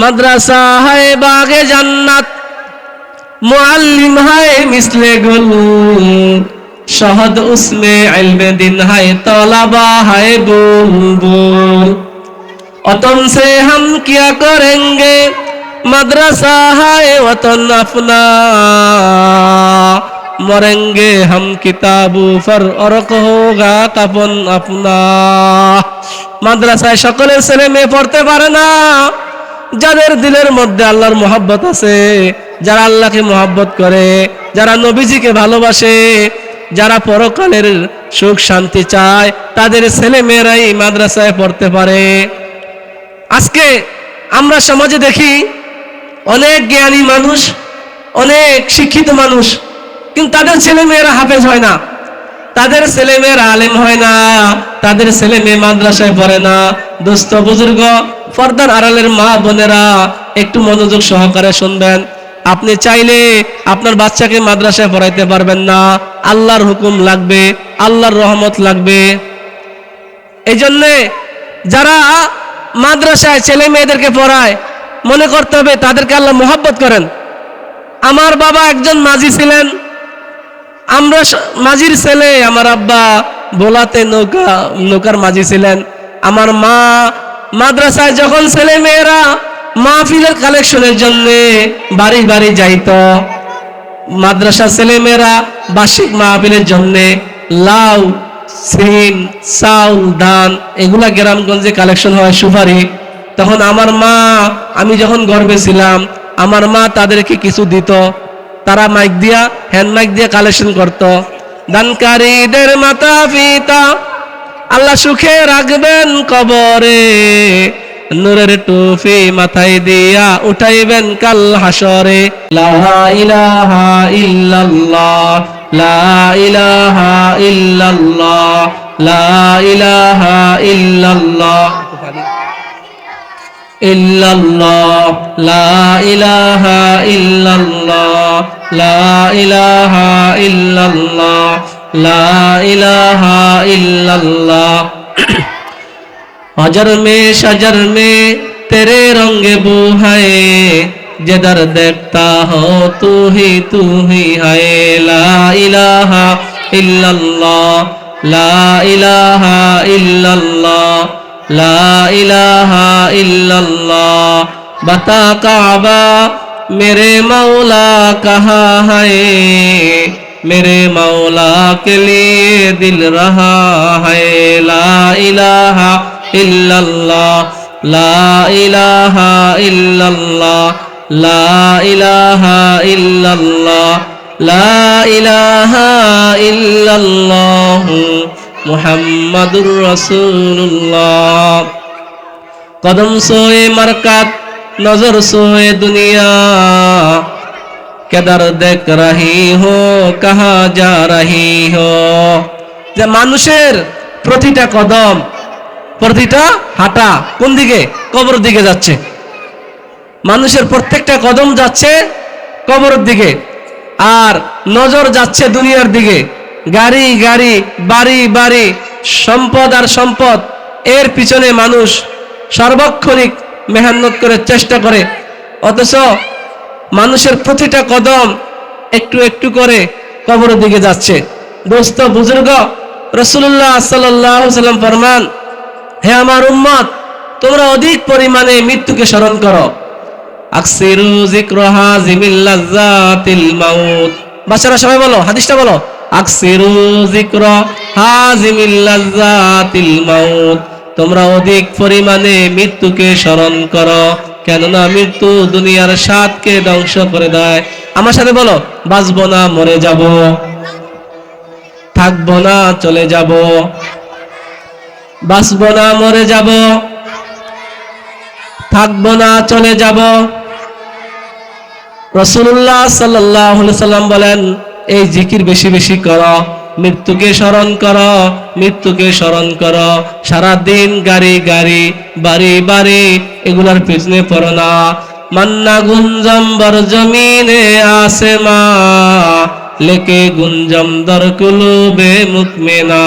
মাদ্রাসা হায় বাগে জান্নাত, মুআল্লিম হায় মিসলে গুল শহদ উসমে ইলমে দিন হায় তলাবা হায় বুলবুল। অতম সে হাম কিয়া করেঙ্গে, মাদ্রাসা হায় ওতন আপনা। মরেঙ্গে হাম কিতাবু ফর অরক হোগা তাপন আপনা। মাদ্রাসায় সকলের ছেলে মেয়ে পড়তে পারে না। যাদের দিলের মধ্যে আল্লাহর মোহাব্বত আছে, যারা আল্লাহকে মোহাব্বত করে, যারা নবীজিকে ভালোবাসে, যারা পরকালের সুখ শান্তি চায়, তাদের ছেলে মেয়েরাই মাদ্রাসায় পড়তে পারে। আজকে আমরা সমাজে দেখি, অনেক জ্ঞানী মানুষ, অনেক শিক্ষিত মানুষ, কিন্তু তাদের ছেলে মেয়েরা হাফেজ হয় না। তাদের ছেলে মেয়েরা আলেম হয় না। তাদের ছেলে মেয়ে মাদ্রাসায় পড়ে না। দোস্ত বুজুর্গ ফর্দার আড়ালের মা বোনেরা একটু মনোযোগ সহকারে শুনবেন। আপনি চাইলে আপনার বাচ্চাকে মাদ্রাসায় পড়াইতে পারবেন না। আল্লাহর হুকুম লাগবে, আল্লাহর রহমত লাগবে। এই জন্যে যারা মাদ্রাসায় ছেলে মেয়েদেরকে পড়ায়, মনে করতে হবে তাদেরকে আল্লাহ মোহাব্বত করেন। আমার বাবা একজন মাঝি ছিলেন। আমরা মাঝির ছেলে, আমার আব্বা বোলাতে নৌকা, নৌকার মাঝি ছিলেন। আমার মা মাদ্রাসায় যখন ছেলে মেয়েরা মাহফিলের কালেকশনের জন্য বাড়ি বাড়ি যাইত মাদ্রাসা ছেলেমেয়েরা বার্ষিক মাহফিলের জন্য লাউ, সিম, চাউল, ধান এগুলা গ্রামগঞ্জে কালেকশন হয় সুপারি। তখন আমার মা, আমি যখন গর্বে ছিলাম, আমার মা তাদেরকে কিছু দিত। তারা মাইক দিয়া হ্যান্ড মাইক দিয়ে কালেকশন করত। দানকারীদের মাতা পিতা আল্লাহ সুখে রাখবেন কবরে, নূরের টুফি মাথায় দিয়া উঠাইবেন কাল হাসরে লা ইলাহা ইল্লাল্লাহ, লা ইলাহা লা ইলাহা লা ইলাহা লা ইলাহা হজর মে, সজর মে, তেরে রঙে বু হায় যেদর দেখতা হো তু হি তু হি হায়। লা ইলাহা ইল্লাল্লাহ, লা ইলাহা ইল্লাল্লাহ, লা ইলাহা ইল্লাল্লাহ। বাতা কাবা, মেরে মৌলা কাহা হে मेरे मौला के लिए दिल रहा है ला इलाहा इल्लल्लाह ला इलाहा इल्लल्लाह ला इलाहा इल्लल्लाह ला इलाहा इल्लल्लाह मुहम्मदुर रसूलुल्लाह कदम सोए मरकत नजर सोए दुनिया কেদার দেখ রাহি হো কাহা যা রাহি হো যে মানুষের প্রতিটা কদম, প্রতিটা হাঁটা কোন দিকে? কবর দিকে যাচ্ছে। মানুষের প্রত্যেকটা কদম যাচ্ছে কবরের দিকে। আর নজর যাচ্ছে দুনিয়ার দিকে। গাড়ি গাড়ি, বাড়ি বাড়ি, সম্পদ আর সম্পদ, এর পিছনে মানুষ সার্বক্ষণিক মেহনত করে চেষ্টা করে। অথচ মানুষের প্রতিটা কদম একটু একটু করে কবরের দিকে যাচ্ছে। দোস্ত, বুজুর্গ রসুল্লাহ সাল্লাহ সাল্লাম ফরমান, হে আমার উম্মত, তোমরা অধিক পরিমাণে মৃত্যুকে স্মরণ করো। সবাই বলো, হাদিসটা বলো। তোমরা অধিক পরিমাণে মৃত্যুকে স্মরণ করো। কেননা মৃত্যু দুনিয়ার স্বাদকে ধ্বংস করে দেয়। আমার সাথে বলো, বাঁচবো না, মরে যাব। থাকব না, চলে যাব। বাঁচবো না, মরে যাব। থাকব না, চলে যাব। রসুল্লাহ সাল্লাহ সাল্লাম বলেন, এই জিকির বেশি বেশি করো। মৃত্যুকে স্মরণ করো, মৃত্যুকে স্মরণ করো। সারাদিন গাড়ি গাড়ি, বাড়ি বাড়ি, এগুলার পিছনে পড়ো না। মান্না গুঞ্জম বর জমিনে আসে মা, লেকে গুঞ্জম দর কুলুবে মুকমেনা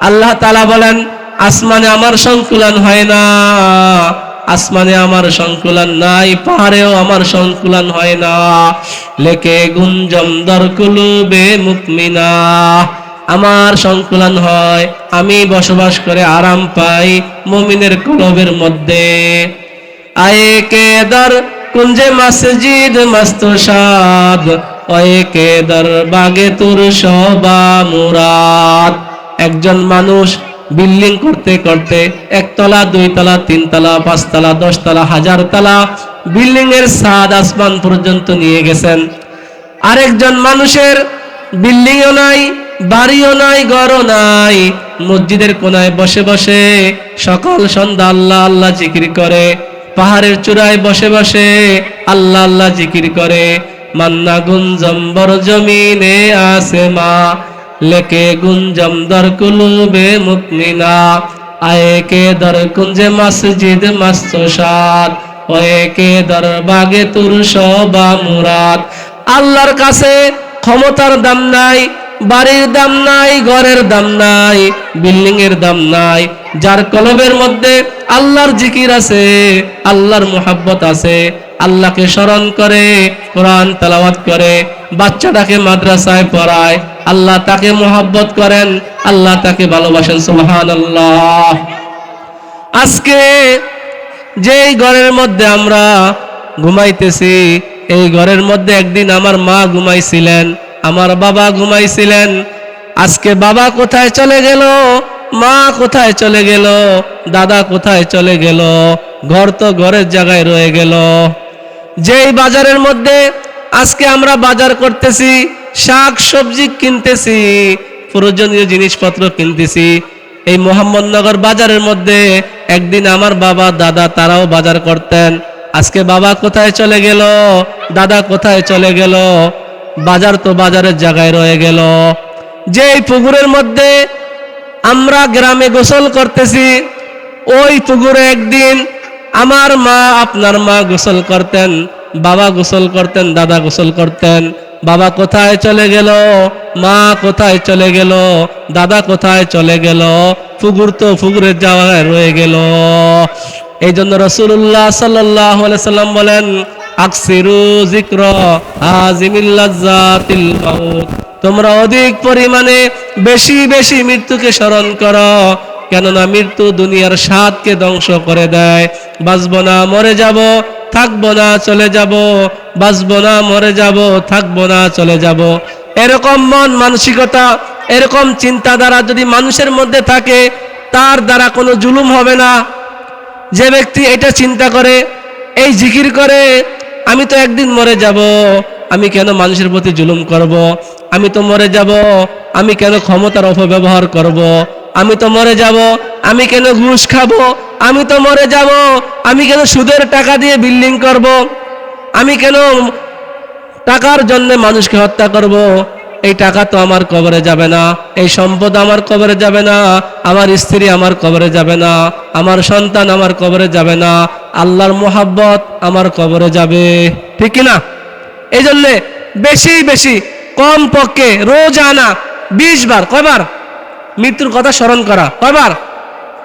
আল্লাহ তালা বলেন, আসমানে আমার সংকুলন হয় না। আসমানে আমার সংকুলন নাই, পাহাড়েও আমার সংকুলন হয় না। লেকে গুঞ্জম দরকুলুবে মুকমিনা, আমার সংকুলন হয়, আমি বসবাস করে আরাম পাই মুমিনের কলবের মধ্যে। আয়ে কে দর কুঞ্জে মসজিদ মস্ত সাদ ওয়ে কে দর বাগে তুর শোভা মুরাদ। একজন মানুষ বিল্ডিং করতে করতে একতলা, দুইতলা, তিনতলা, পাঁচতলা, দশতলা হাজার তলা বিল্ডিং এর সাদ আসমান পর্যন্ত নিয়ে গেছেন। আরেকজন মানুষের বিল্ডিংও নাই, বাড়িও নাই, ঘরও নাই, মসজিদের কোনায় বসে বসে সকাল, সন্ধ্যা আল্লাহ আল্লাহ জিকির করে, পাহাড়ের চূড়ায় বসে বসে আল্লাহ আল্লাহ জিকির করে, মান্না গুঞ্জম বড় জমিনে আসে মা লেকে গুঞ্জম দর কুলুবে মুকমিনা, আয়ে কে দর কুঞ্জে মসজিদ মস্ত সাদ ওয়ে কে দর বাগে তুর শোভা মুরাদ। আল্লাহর কাছে ক্ষমতার দাম নাই, বাড়ির দাম নাই, ঘরের দাম নাই বিল্ডিং এর দাম নাই, যার কলবের মধ্যে আল্লাহর জিকির আছে, আল্লাহর মোহাব্বত আছে, আল্লাহকে স্মরণ করে, কোরআন তেলাওয়াত করে, বাচ্চাটাকে মাদ্রাসায় পড়ায় আল্লাহ তাকে মোহাব্বত করেন, আল্লাহ তাকে ভালোবাসেন, সুবহানাল্লাহ। আজকে যেই ঘরের মধ্যে আমরা ঘুমাইতেছি, এই ঘরের মধ্যে একদিন আমার মা ঘুমাইছিলেন, আমার বাবা ঘুমাইছিলেন। আজকে বাবা কোথায় চলে গেল? মা কোথায় চলে গেল? দাদা কোথায় চলে গেল? ঘর তো ঘরের জায়গায় রয়ে গেল। যেই বাজারের মধ্যে আজকে আমরা বাজার করতেছি শাক সবজি কিনতেছি, প্রয়োজনীয় জিনিসপত্র কিনতেছি। এই মোহাম্মদনগর বাজারের মধ্যে একদিন আমার বাবা, দাদা তারাও বাজার করতেন। আজকে বাবা কোথায় চলে গেল? দাদা কোথায় চলে গেল? বাজার তো বাজারের জায়গায় রয়ে গেল। যেই পুকুরের মধ্যে আমরা গ্রামে গোসল করতেছি, ওই পুকুরে একদিন আমার মা, আপনার মা গোসল করতেন। বাবা গোসল করতেন, দাদা গোসল করতেন। বাবা কোথায় চলে গেল? মা কোথায় চলে গেল? দাদা কোথায় চলে গেল? পুকুর তো পুকুরের জায়গায় রয়ে গেল। এই জন্য রসুল্লাহ সাল্লাহ সাল্লাম বলেন জিক্র তোমরা অধিক পরিমাণে বেশি বেশি মৃত্যুকে স্মরণ করো, কেননা মৃত্যু দুনিয়ার স্বাদকে ধ্বংস করে দেয়। বাঁচব না, মরে যাব। থাকব না, চলে যাব বাঁচব না, মরে যাব, থাকব না, চলে যাব এরকম মন মানসিকতা, এরকম চিন্তাধারা যদি মানুষের মধ্যে থাকে, তার দ্বারা কোনো জুলুম হবে না যে ব্যক্তি এটা চিন্তা করে, এই জিকির করে, আমি তো একদিন মরে যাব, আমি কেন মানুষের প্রতি জুলুম করব। আমি তো মরে যাব, আমি কেন ক্ষমতার অপব্যবহার করব। আমি তো মরে যাব, আমি কেন ঘুষ খাব আমি তো মরে যাব, আমি কেন সুদের টাকা দিয়ে বিল্ডিং করব। আমি কেন টাকার জন্য মানুষকে হত্যা করব। এই টাকা তো আমার কবরে যাবে না, এই সম্পদ আমার কবরে যাবে না, আমার স্ত্রী আমার কবরে যাবে না, আমার সন্তান আমার কবরে যাবে না, আল্লাহর মোহাব্বত আমার কবরে যাবে ঠিক কি না এই জন্যে বেশি বেশি কম পক্ষে রোজ আনা বিশ বার, কয়বার মৃত্যুর কথা স্মরণ করা। কয়বার?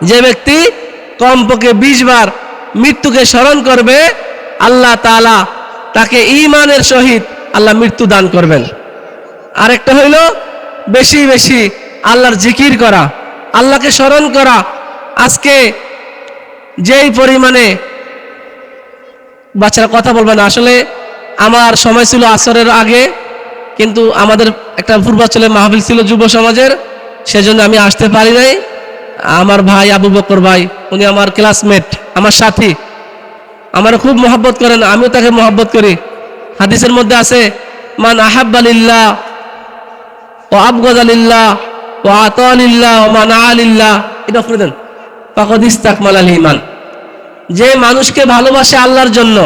যে ব্যক্তি কম পক্ষে বিশ বার মৃত্যুকে স্মরণ করবে, আল্লাহ তাআলা তাকে ইমানের সহিত আল্লাহ মৃত্যু দান করবেন। আরেকটা হইল বেশি বেশি আল্লাহর জিকির করা, আল্লাহকে স্মরণ করা। আজকে যেই পরিমাণে বাচ্চারা কথা বলবে না, আসলে আমার সময় ছিল আসরের আগে, কিন্তু আমাদের একটা পূর্বাচলে মাহফিল ছিল যুব সমাজের। সেজন্য আমি আসতে পারি নাই। আমার ভাই আবু বকর ভাই, উনি আমার ক্লাসমেট আমার সাথী। আমার খুব মহব্বত করেন, আমিও তাকে মহব্বত করি। হাদিসের মধ্যে আছে, মান আহাব্বালিল্লাহ ও আবগদ আলিল্লাহ ও আতলিল্লাহ ও মান আলিল্লাহ এটা করে দেন। পাকদ ইস্তাকমাল আল ইমান যে মানুষকে ভালোবাসে আল্লাহর জন্য,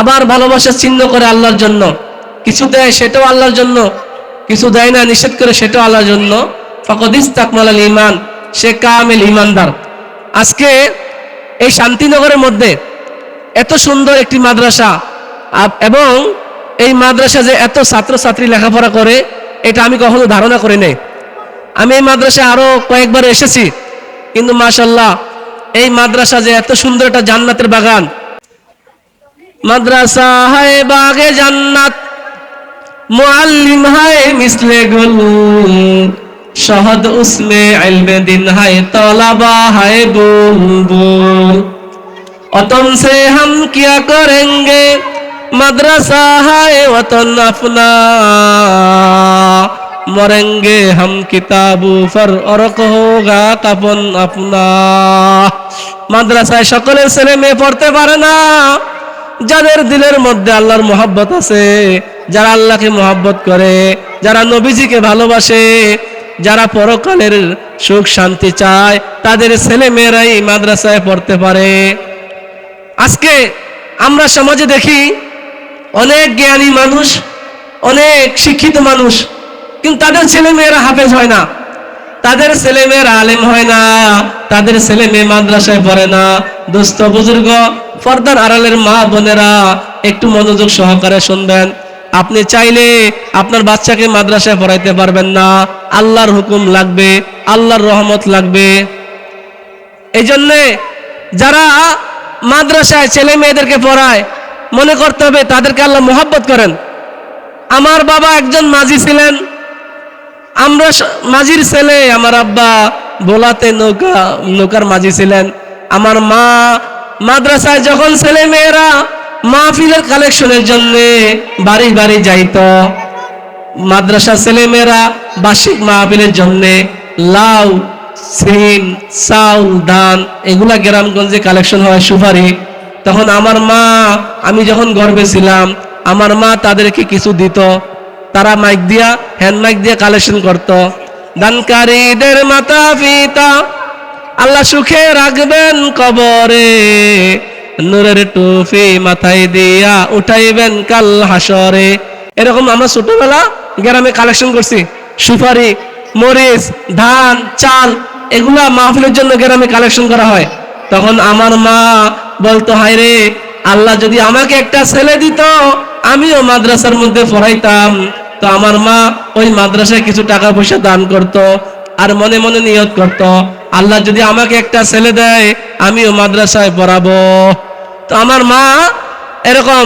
আবার ভালোবাসা চিহ্ন করে আল্লাহর জন্য, কিছু দেয় সেটাও আল্লাহর জন্য, কিছু দেয় না, নিষেধ করে সেটাও আল্লাহর জন্য ইমান সে কামেল ইমানদার আজকে এই শান্তিনগরের মধ্যে এত সুন্দর একটি মাদ্রাসা এবং এই মাদ্রাসা যে এত ছাত্রছাত্রী লেখাপড়া করে, এটা আমি কখনো ধারণা করি নাই। আমি এই মাদ্রাসায় আরও কয়েকবার এসেছি, কিন্তু মাশাল্লাহ এই মাদ্রাসা যে এত সুন্দর একটা জান্নাতের বাগান। মাদ্রাসা হায় বাগে জান্নাত, মুআল্লিম হায় মিসলে গুল শহদ উসলে ইলমে দিন হায় তলাবা হায় বুলবুল অতন সে হাম কিয়া করেঙ্গে, মাদ্রাসা হায় অতন আপনা। মরেঙ্গে হাম কিতাবু ফর অরক হোগা কাপন আপনা। মাদ্রাসায় সকলের ছেলে মেয়ে পড়তে পারে না। যাদের দিলের মধ্যে আল্লাহর মোহাব্বত আছে, যারা আল্লাহকে মোহাব্বত করে, যারা নবীজিকে ভালোবাসে যারা পরকালের সুখ, শান্তি চায়, তাদের ছেলে মেয়েরাই মাদ্রাসায় পড়তে পারে। আজকে আমরা সমাজে দেখি, অনেক জ্ঞানী মানুষ, অনেক শিক্ষিত মানুষ, কিন্তু তাদের ছেলে মেয়েরা হাফেজ হয় না। তাদের ছেলে মেয়েরা আলেম হয় না, তাদের ছেলে মেয়ে মাদ্রাসায় পড়ে না। দুস্থ বুজুর্গ, পর্দার আড়ালের মা বোনেরা একটু মনোযোগ সহকারে শুনবেন। আপনি চাইলে আপনার বাচ্চাকে মাদ্রাসায় পড়াইতে পারবেন না। আল্লাহর হুকুম লাগবে, আল্লাহর রহমত লাগবে। এই জন্যে যারা মাদ্রাসায় ছেলে মেয়েদেরকে পড়ায়, মনে করতে হবে তাদেরকে আল্লাহ মোহাব্বত করেন। আমার বাবা একজন মাঝি ছিলেন। আমরা মাঝির ছেলে, আমার আব্বা বোলাতে নৌকা, নৌকার মাঝি ছিলেন। আমার মা মাদ্রাসায় যখন ছেলে মেয়েরা মাহফিলের কালেকশনের জন্য বাড়ি বাড়ি যাইতো। মাদ্রাসা ছেলেমেয়েরা বার্ষিক মাহফিলের জন্য লাউ, সিম, চাউল, ধান, এগুলা গ্রামগঞ্জে কালেকশন হয় সুপারি। তখন আমার মা, আমি যখন গর্বে ছিলাম, আমার মা তাদেরকে কিছু দিত। তারা মাইক দিয়া হ্যান্ড মাইক দিয়ে কালেকশন করত। দানকারীদের মাতা, পিতা, আল্লাহ সুখে রাখবেন কবরে। নূরের টুফি মাথায় দিয়া উঠাইবেন কাল হাসরে। এরকম আমরা ছোটবেলা গ্রামে কালেকশন করছি। সুপারি, মরিচ, ধান, চাল, এগুলা মাহফিলের জন্য গ্রামে কালেকশন করা হয়। তখন আমার মা বলতো, হায় রে, আল্লাহ যদি আমাকে একটা ছেলে দিত, আমিও মাদ্রাসার মধ্যে পড়াইতাম। তো আমার মা ওই মাদ্রাসায় কিছু টাকা পয়সা দান করত আর মনে মনে নিয়ত করত, আল্লাহ যদি আমাকে একটা ছেলে দেয়, আমিও মাদ্রাসায় পড়াবো। তো আমার মা এরকম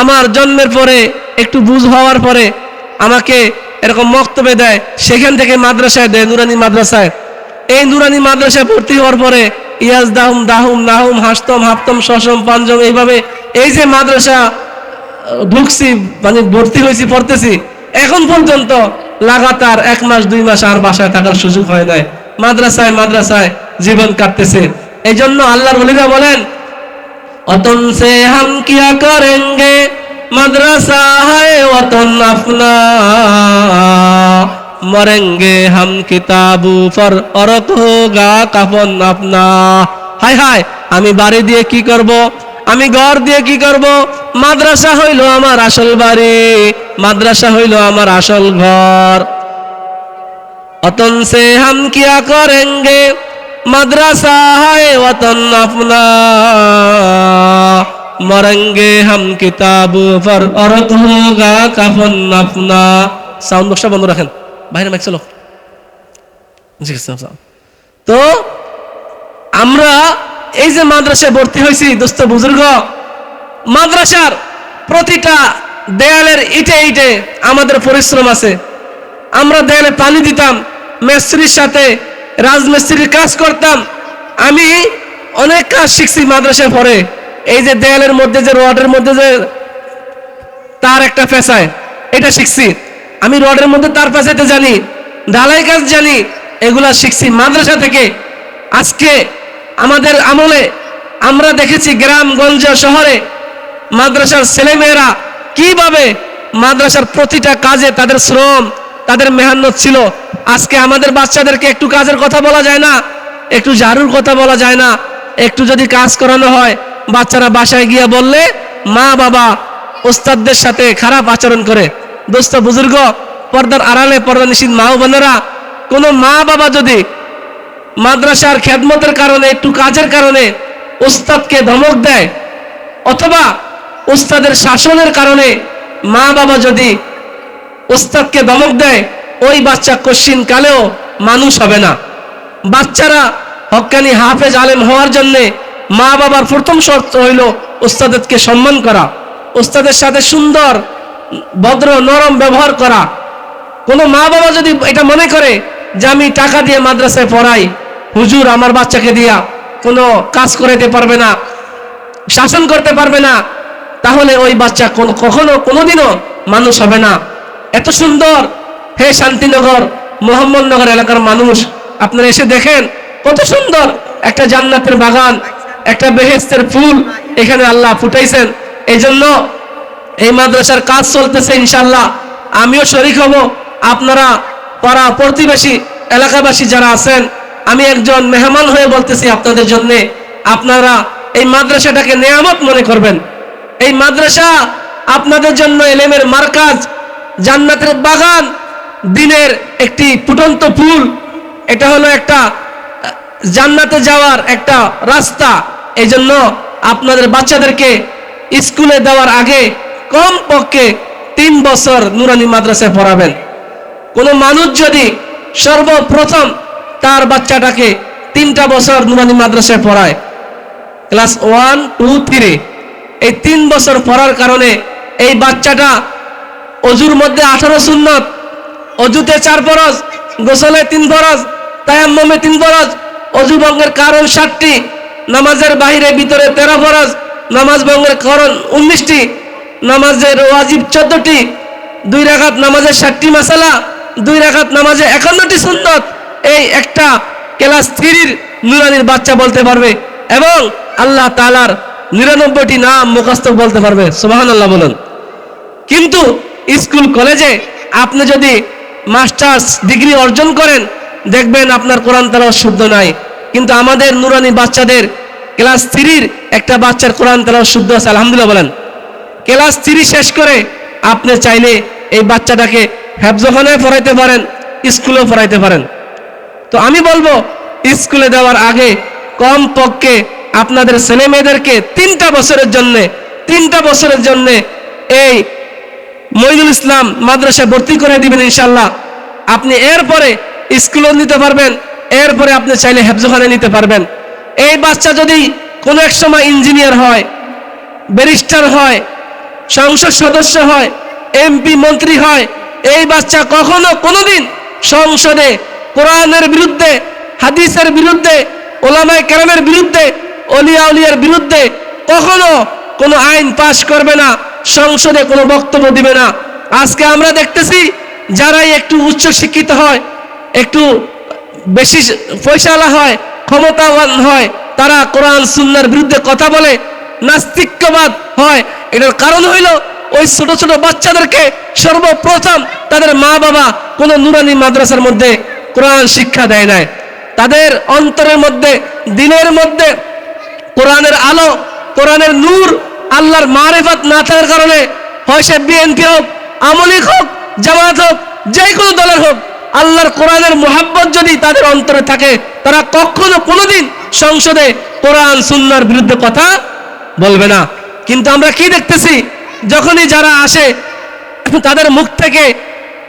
আমার জন্মের পরে, একটু বুঝ হওয়ার পরে আমাকে এরকম মক্তবে দেয়, সেখান থেকে মাদ্রাসায় দেয়, নুরানি মাদ্রাসায়। এই নুরানি মাদ্রাসায় ভর্তি হওয়ার পরে ইয়াজ দাহুম দাহুম, নাহুম, হাসতম, হাফতম সসম পাঞ্জম এইভাবে এই যে মাদ্রাসা ঢুকছি মানে ভর্তি হয়েছি, পড়তেছি, এখন পর্যন্ত লাগাতার এক মাস, দুই মাস আর বাসায় থাকার সুযোগ হয় নাই। মাদ্রাসায় মাদ্রাসায় জীবন কাটতেছে। এই জন্য আল্লাহর বলিরা বলেন, অতন সে হাম কিয়া করেঙ্গে मदरसा है वतन अपना मरेंगे हम किताबू पर और होगा कफन अपना হাই হাই আমি বাড়ি দিয়ে কি করব আমি ঘর দিয়ে কি করব মাদ্রাসা হইল আমার আসল বাড়ি মাদ্রাসা হইল আমার আসল ঘর वतन से हम क्या करेंगे मदरसा है वतन अपना মরঙ্গে হাম কিতাব পর অরত হোগা কাফন আপনা। সাউন্ড বক্সটা বন্ধ রাখেন। বাইরে মাইক চলো। তো, আমরা এই যে মাদ্রাসায় ভর্তি হয়েছি, দোস্ত বুজুর্গ, মাদ্রাসার প্রতিটা দেয়ালের ইটে ইটে আমাদের পরিশ্রম আছে। আমরা দেয়ালে পানি দিতাম, মেস্ত্রির সাথে রাজমিস্ত্রির কাজ করতাম। আমি অনেক কাজ শিখছি মাদ্রাসায় পরে এই যে দেয়ালের মধ্যে যে রডের মধ্যে যে তার একটা পেশায়, এটা শিখছি। আমি রডের মধ্যে তার পেশাতে জানি, ঢালাই কাজ জানি, এগুলা শিখছি মাদ্রাসা থেকে। আজকে আমাদের আমলে আমরা দেখেছি গ্রামগঞ্জ শহরে মাদ্রাসার ছেলেমেয়েরা কীভাবে মাদ্রাসার প্রতিটা কাজে তাদের শ্রম, তাদের মেহান্নত ছিল। আজকে আমাদের বাচ্চাদেরকে একটু কাজের কথা বলা যায় না, একটু ঝাড়ুর কথা বলা যায় না, একটু যদি কাজ করানো হয় বাচ্চারা বাসায় গিয়ে বললে, মা, বাবা, ওস্তাদদের সাথে খারাপ আচরণ করে। দোস্ত, বুজুর্গ, পর্দার আড়ালে পর্দা নিষিদ্ধ, মা বোনেরা, কোনো মা, বাবা যদি মাদ্রাসার খেদমতের কারণে, একটু কাজের কারণে ওস্তাদকে ধমক দেয়, অথবা ওস্তাদের শাসনের কারণে মা, বাবা যদি ওস্তাদকে ধমক দেয়, ওই বাচ্চা কশ্চিন কালেও মানুষ হবে না। বাচ্চারা হকানি হাফেজ আলেম হওয়ার জন্যে মা বাবার প্রথম শর্ত হইল ওস্তাদেরকে সম্মান করা। ওস্তাদের সাথে সুন্দর, ভদ্র, নরম ব্যবহার করা। কোনো মা বাবা যদি এটা মনে করে যে আমি টাকা দিয়ে মাদ্রাসায় পড়াই, হুজুর আমার বাচ্চাকে দিয়া কোনো কাজ করাইতে পারবে না, শাসন করতে পারবে না, তাহলে ওই বাচ্চা কখনো কোনোদিনও মানুষ হবে না। এত সুন্দর, হে শান্তিনগর, মোহাম্মদনগর এলাকার মানুষ, আপনারা এসে দেখেন কত সুন্দর একটা জান্নাতের বাগান। একটা বেহেস্তের ফুল এখানে আল্লাহ ফুটাইছেন। এই জন্য এই মাদ্রাসার কাজ চলতেছে ইনশাল্লাহ আমিও শরিক হব। আপনারা পাড়া প্রতিবেশী এলাকাবাসী যারা আছেন, আমি একজন মেহমান হয়ে বলতেছি আপনাদের জন্য, আপনারা এই মাদ্রাসাটাকে নেয়ামত মনে করবেন। এই মাদ্রাসা আপনাদের জন্য এলেমের মার্কাজ, জান্নাতের বাগান, দিনের একটি ফুটন্ত ফুল। এটা হলো একটা জান্নাতে যাওয়ার একটা রাস্তা। এই জন্য আপনাদের বাচ্চাদেরকে স্কুলে দেওয়ার আগে কম পক্ষে তিন বছর নুরানি মাদ্রাসায় পড়াবেন। কোনো মানুষ যদি সর্বপ্রথম তার বাচ্চাটাকে তিনটা বছর নুরানি মাদ্রাসায় পড়ায়, ক্লাস ওয়ান, টু, থ্রি, এই তিন বছর পড়ার কারণে এই বাচ্চাটা অজুর মধ্যে আঠারো সুন্নত, অজুতে চার ফরজ, গোসলে তিন ফরজ, তায়াম্মমে তিন ফরজ অজু ভঙ্গের কারণ ষাটটি নামাজের বাইরে ভিতরে তেরো ফরজ, নামাজ ভঙ্গের কারণ উনিশটি, নামাজের ওয়াজিব চোদ্দটি, দুই রাখাত নামাজের ষাটটি মাসালা, দুই রাখাত নামাজে একান্নটি সুন্নত, এই একটা ক্লাস থ্রির নুরানির বাচ্চা বলতে পারবে এবং আল্লাহ তালার নিরানব্বইটি নাম মুখস্থ বলতে পারবে সুবাহান আল্লাহ বলুন। কিন্তু স্কুল কলেজে আপনি যদি মাস্টার্স ডিগ্রি অর্জন করেন দেখবেন আপনার কোরআন তেলাওয়াত শুদ্ধ নাই। কিন্তু আমাদের নুরানি বাচ্চাদের ক্লাস থ্রির একটা বাচ্চার কোরআন তেলাওয়াত শুদ্ধ আছে, আলহামদুলিল্লাহ বলেন। ক্লাস থ্রি শেষ করে আপনি চাইলে এই বাচ্চাটাকে হেফজখানায় পড়াইতে পারেন, স্কুলেও পড়াইতে পারেন। তো আমি বলব, স্কুলে দেওয়ার আগে কম পক্ষে আপনাদের ছেলে মেয়েদেরকে তিনটা বছরের জন্য, তিনটা বছরের জন্য এই মইদুল ইসলাম মাদ্রাসায় ভর্তি করে দিবেন ইনশাল্লাহ আপনি এরপরে স্কুলেও নিতে পারবেন, এরপরে আপনি চাইলে হেফজখানে নিতে পারবেন। এই বাচ্চা যদি কোনো এক সময় ইঞ্জিনিয়ার হয়, ব্যারিস্টার হয়, সংসদ সদস্য হয়, এমপি, মন্ত্রী হয়, এই বাচ্চা কখনো কোনোদিন সংসদে, কোরআনের বিরুদ্ধে, হাদিসের বিরুদ্ধে, ওলামায় কেরামের বিরুদ্ধে, অলিয়া উলিয়ার বিরুদ্ধে কখনো কোনো আইন পাশ করবে না, সংসদে কোনো বক্তব্য দিবে না। আজকে আমরা দেখতেছি, যারাই একটু উচ্চ শিক্ষিত হয় একটু বেশি পয়সাওয়ালা হয়, ক্ষমতাবান হয়, তারা কোরআন, সুন্নার বিরুদ্ধে কথা বলে, নাস্তিক্যবাদ হয়। এটার কারণ হইল ওই ছোট ছোট বাচ্চাদেরকে সর্বপ্রথম তাদের মা বাবা কোনো নুরানি মাদ্রাসার মধ্যে কোরআন শিক্ষা দেয় নাই। তাদের অন্তরের মধ্যে, দিনের মধ্যে কোরআনের আলো, কোরআনের নূর, আল্লাহর মারেফাত না থাকার কারণে, হয় সে বিএনপি হোক, আমলিক হোক জামাত হোক যে কোনো দলের হোক আল্লাহর কোরআনের মোহাব্বত যদি তাদের অন্তরে থাকে, তারা কখনো কোনোদিন সংসদে কোরআন, সুন্নার বিরুদ্ধে কথা বলবে না। কিন্তু আমরা কি দেখতেছি? যখনই যারা আসে, তাদের মুখ থেকে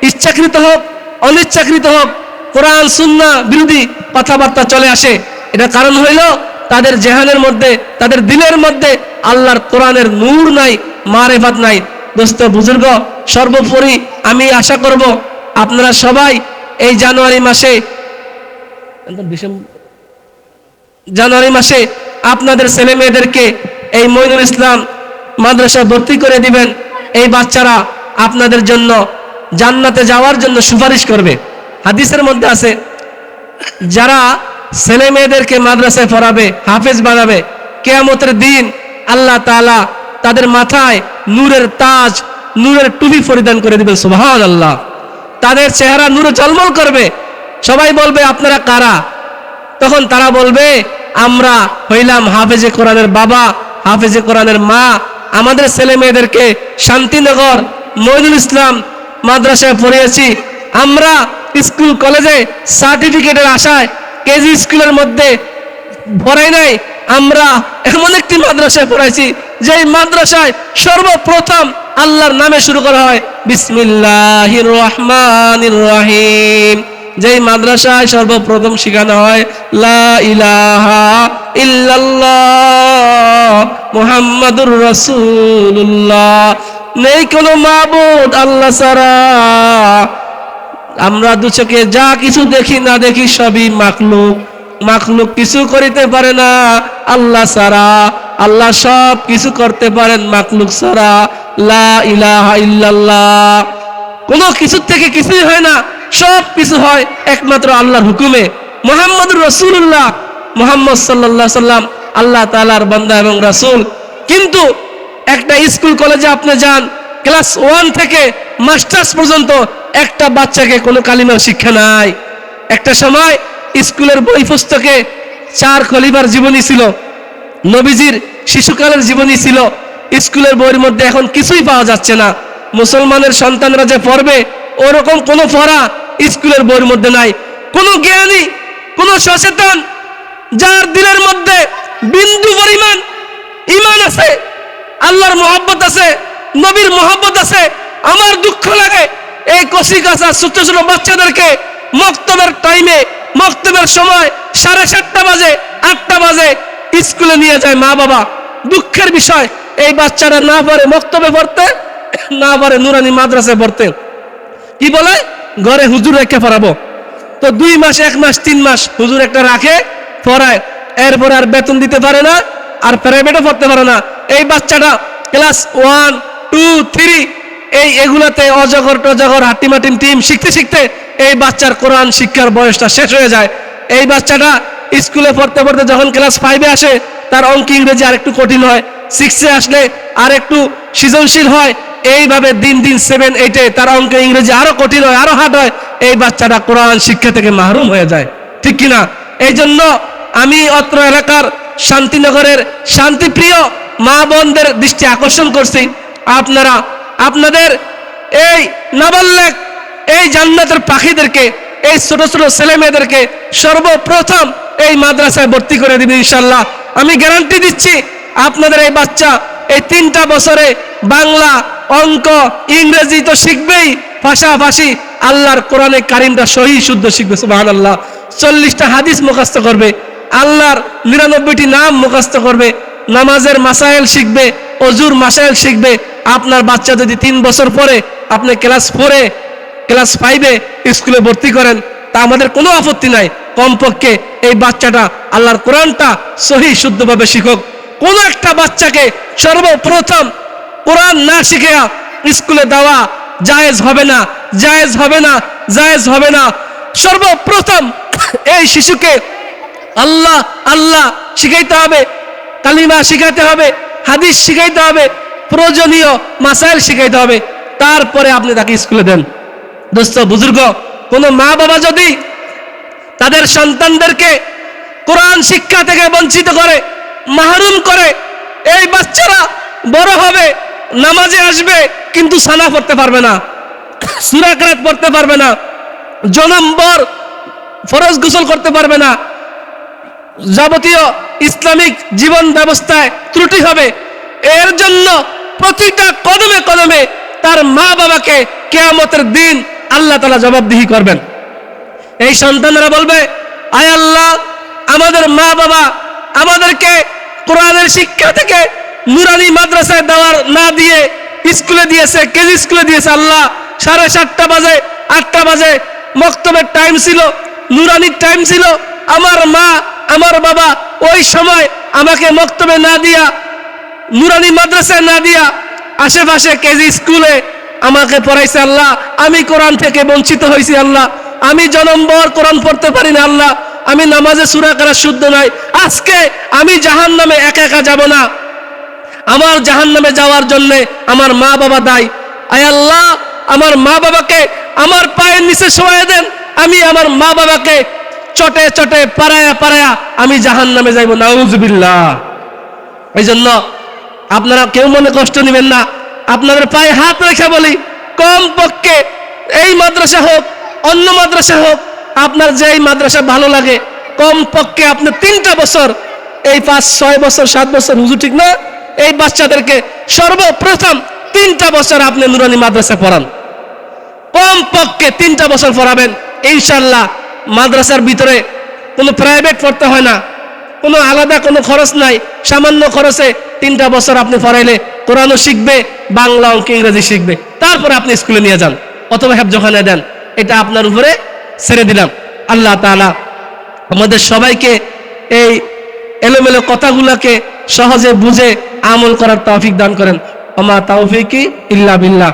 ইচ্ছাকৃত হোক, অনিচ্ছাকৃত হোক, কোরআন, সুন্না বিরোধী কথাবার্তা চলে আসে। এটা কারণ হইল তাদের জেহানের মধ্যে, তাদের দিলের মধ্যে আল্লাহর কোরআনের নূর নাই, মারেফাত নাই। দোস্ত, বুজুর্গ, সর্বোপরি আমি আশা করব আপনারা সবাই এই জানুয়ারি মাসে জানুয়ারি মাসে আপনাদের ছেলে মেয়েদেরকে এই মইনুল ইসলাম মাদ্রাসায় ভর্তি করে দিবেন। এই বাচ্চারা আপনাদের জন্য জান্নাতে যাওয়ার জন্য সুপারিশ করবে। হাদিসের মধ্যে আছে, যারা ছেলে মেয়েদেরকে মাদ্রাসায় পড়াবে, হাফেজ বানাবে, কেয়ামতের দিন আল্লাহ তাআলা তাদের মাথায় নূরের তাজ, নূরের টুপি পরিধান করে দিবেন সুবহান আল্লাহ তাদের চেহারা নূরে জলমল করবে। সবাই বলবে, আপনারা কারা? তখন তারা বলবে, আমরা হইলাম হাফেজে কোরআনের বাবা, হাফেজে কোরআনের মা। আমাদের ছেলে মেয়েদেরকে শান্তিনগর, মইনুল ইসলাম মাদ্রাসায় পড়িয়েছি। আমরা স্কুল, কলেজে সার্টিফিকেটের আশায়, কেজি স্কুলের মধ্যে পড়াই নাই আমরা এমন একটি মাদ্রাসায় পড়াইছি, যেই মাদ্রাসায় সর্বপ্রথম আল্লাহর নামে শুরু করা হয় বিসমিল্লাহির রহমান রহিম যেই মাদ্রাসায় সর্বপ্রথম শেখানো হয়, লা ইলাহা নেই কোনো মাবুদ আল্লাহ ছাড়া। আমরা দু যা কিছু দেখি না দেখি সবই মাখলুক মাখলুক কিছু করিতে পারে না। আল্লাহ সারা আল্লাহ সব কিছু করতে পারেন মাখলুক সারা লা ইলাহা ইল্লাল্লাহ। কোনো কিছু থেকে কিছুই হয় না, সব কিছু হয় একমাত্র আল্লাহর হুকুমে। মোহাম্মদ রসুল্লাহ মোহাম্মদ সাল্লাহ সাল্লাম আল্লাহ তালার বান্দা এবং রাসূল। কিন্তু একটা স্কুল কলেজে আপনি যান, ক্লাস ওয়ান থেকে মাস্টার্স পর্যন্ত একটা বাচ্চাকে কোনো কালিমার শিক্ষা নাই। একটা সময় স্কুলের বই পুস্তকে চার খলিফার জীবনী ছিল, নবীজির শিশুকালের জীবনী ছিল। স্কুলের বইয়ের মধ্যে এখন কিছুই পাওয়া যাচ্ছে না। মুসলমানের সন্তানরা যে পড়বে, ওরকম কোনো পড়া স্কুলের বইয়ের মধ্যে নাই। কোনো জ্ঞানী, কোনো সচেতন, যার দিলের মধ্যে বিন্দু পরিমাণ ইমান আছে, আল্লাহর মোহাব্বত আছে, নবীর মোহাব্বত আছে, আমার দুঃখ লাগে এই কষি কাঁচা ছোট ছোট বাচ্চাদেরকে মক্তবের টাইমে মক্তবের সময় সাড়ে সাতটা বাজে, আটটা বাজে স্কুলে নিয়ে যায় মা বাবা। দুঃখের বিষয়, এই বাচ্চারা না পারে মক্তবে পড়তে, না পারে নুরানি মাদ্রাসায় পড়তে। কি বলে? ঘরে হুজুর রেখে পড়াবো। তো দুই মাস, এক মাস, তিন মাস হুজুর একটা রাখে, পড়ায়। এরপরে আর বেতন দিতে পারে না, আর প্রাইভেটও পড়তে পারে না। এই বাচ্চাটা ক্লাস ওয়ান টু থ্রি এই এগুলাতে অজগর টজগর হাটিমাটিম টিম শিখতে শিখতে এই বাচ্চার কোরআন শিক্ষার বয়সটা শেষ হয়ে যায়। এই বাচ্চাটা স্কুলে পড়তে পড়তে যখন ক্লাস ফাইভে আসে, তার অঙ্ক ইংরেজি আর একটু কঠিন হয়। সিক্সে আসলে আর একটু সৃজনশীল হয়। এইভাবে দিন দিন সেভেন এইটে তার অঙ্ক ইংরেজি আরও কঠিন হয়, আরও হার্ড হয়। এই বাচ্চাটা কোরআন শিক্ষা থেকে মাহরুম হয়ে যায়। ঠিক কিনা? এই জন্য আমি অত্র এলাকার শান্তিনগরের শান্তিপ্রিয় মা বোনদের দৃষ্টি আকর্ষণ করছি। আপনারা, আপনাদের এই নাবাল্যক এই জান্নাতের পাখিদেরকে, এই ছোট ছোট ছেলে মেয়েদেরকে সর্বপ্রথম এই মাদ্রাসায় ভর্তি করে দিবেন ইনশাল্লাহ আমি গ্যারান্টি দিচ্ছি, আপনাদের এই বাচ্চা এই তিনটা বছরে বাংলা, অঙ্ক, ইংরেজি তো শিখবেই, পাশাপাশি আল্লাহর কোরআনে কারিমটা সহি শুদ্ধ শিখবে সুবাহান আল্লাহ চল্লিশটা হাদিস মুখস্থ করবে, আল্লাহর নিরানব্বইটি নাম মুখস্থ করবে, নামাজের মাসাইল শিখবে, অজুর মাসাইল শিখবে। আপনার বাচ্চা যদি তিন বছর পরে আপনি ক্লাস ফোরে ক্লাস ফাইভে স্কুলে ভর্তি করেন, তা আমাদের কোনো আপত্তি নাই। কমপক্ষে এই বাচ্চাটা আল্লাহর কোরআনটা সহি শুদ্ধভাবে শিখুক। কোন একটা বাচ্চাকে সর্বপ্রথম কোরআন না শিখে স্কুলে দেওয়া জায়েজ হবে না, জায়েজ হবে না, জায়েজ হবে না। সর্বপ্রথম এই শিশুকে আল্লাহ আল্লাহ শিখাইতে হবে, কালিমা শিখাইতে হবে, হাদিস শিখাইতে হবে, প্রয়োজনীয় মাসাইল শিখাইতে হবে। তারপরে আপনি তাকে স্কুলে দেন। দোস্ত, বুজুর্গ, কোনো মা বাবা যদি তাদের সন্তানদেরকে কোরআন শিক্ষা থেকে বঞ্চিত করে, মাহরুম করে, এই বাচ্চারা বড় হবে, নামাজে আসবে, কিন্তু সানা পড়তে পারবে না, সুরাকরাত পড়তে পারবে না, জনম্বর ফরজ গোসল করতে পারবে না, যাবতীয় ইসলামিক জীবন ব্যবস্থায় ত্রুটি হবে, এর জন্য প্রতিটা কদমে কদমে তার মা বাবাকে কেয়ামতের দিন আল্লাহ তালা জবাবদিহি করবেন। এই সন্তানরা বলবে, আয় আল্লাহ, আমাদের মা বাবা আমাদেরকে কোরআনের শিক্ষা থেকে নুরানি মাদ্রাসায় দেওয়ার না দিয়ে স্কুলে দিয়েছে, কেজি স্কুলে দিয়েছে আল্লাহ। সাড়ে সাতটা বাজে, আটটা বাজে, মক্তবের টাইম ছিল, নুরানির টাইম ছিল। আমার মা, আমার বাবা ওই সময় আমাকে মক্তবে না দিয়া, নুরানি মাদ্রাসায় না দিয়া আশেপাশে কেজি স্কুলে আমাকে পড়াইছে আল্লাহ, আমি কোরআন থেকে বঞ্চিত হয়েছি আল্লাহ, আমি জনম্বর কোরআন পড়তে পারি না আল্লাহ, আমি নামাজে সুরা করা শুদ্ধ নাই, আজকে আমি জাহান নামে একা একা যাব না। আমার জাহান নামে যাওয়ার জন্যে আমার মা বাবা দায়। আয় আল্লাহ, আমার মা বাবাকে আমার পায়ের নিচে শোয়া দেন, আমি আমার মা বাবাকে চটে চটে পারায়া পারায়া আমি জাহান নামে যাইব, নাউজুবিল্লাহ। এই জন্য আপনারা কেউ মনে কষ্ট নেবেন না আপনাদের পায়ে হাত রেখে বলি কম পক্ষে এই মাদ্রাসা হোক, অন্য মাদ্রাসা হোক, আপনার যে মাদ্রাসা ভালো লাগে কম পক্ষে আপনি তিনটা বছর, এই পাঁচ, ছয় বছর, সাত বছর হুজু ঠিক না? এই বাচ্চাদেরকে সর্বপ্রথম তিনটা বছর আপনি নুরানি মাদ্রাসা পড়ান। কম পক্ষে তিনটা বছর পড়াবেন, ইনশাল্লাহ মাদ্রাসার ভিতরে কোনো প্রাইভেট পড়তে হয় না, কোনো আলাদা কোনো খরচ নাই, সামান্য খরচে তিনটা বছর আপনি পড়াইলে কোরআনও শিখবে, বাংলা অঙ্ক ইংরেজি শিখবে। তারপরে আপনি স্কুলে নিয়ে যান, অথবা হেফজখানে দেন। এটা আপনার উপরে ছেড়ে দিলাম। আল্লাহ তালা আমাদের সবাইকে এই এলোমেলো কথাগুলোকে সহজে বুঝে আমল করার তৌফিক দান করেন। আমার তৌফিকই ইল্লা বিল্লাহ।